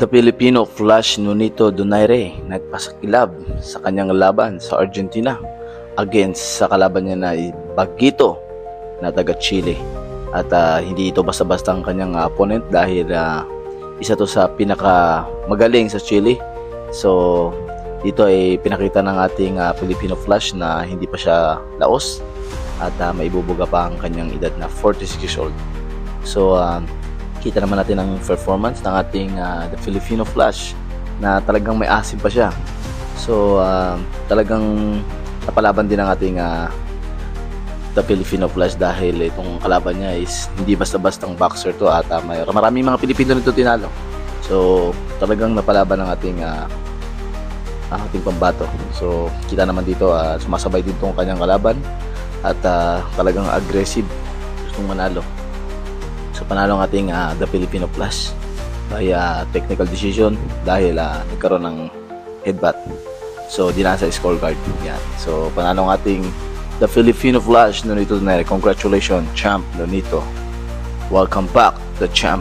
The Filipino Flash Nunito Donaire nagpasakilab sa kanyang laban sa Argentina against sa kalaban niya na Bagito na taga Chile. At ah, hindi ito basta-basta ang kanyang ah, opponent dahil ah, isa to sa pinaka magaling sa Chile. So dito ay pinakita ng ating ah, Filipino Flash na hindi pa siya laos at ah, maibubuga pa ang kanyang edad na 46 years old. So ah, kita naman natin ang performance ng ating ah, The Filipino Flash na talagang may asim pa siya. So, ah, talagang napalaban din ang ating ah, The Filipino Flash dahil itong kalaban niya is hindi basta-bastang boxer to at uh, may maraming mga Pilipino nito tinalo. So, talagang napalaban ng ating ah, ang ating pambato. So, kita naman dito ah, sumasabay din tong kanyang kalaban at ah, talagang aggressive gustong manalo. So panalo ang ating ah, The Filipino Plus via technical decision dahil ah, nagkaroon ng headbutt. So dinasa scorecard. Yan. So panalo ang ating The Filipino Flash Nonito Donaire. Congratulations, champ Nonito. Welcome back, the champ.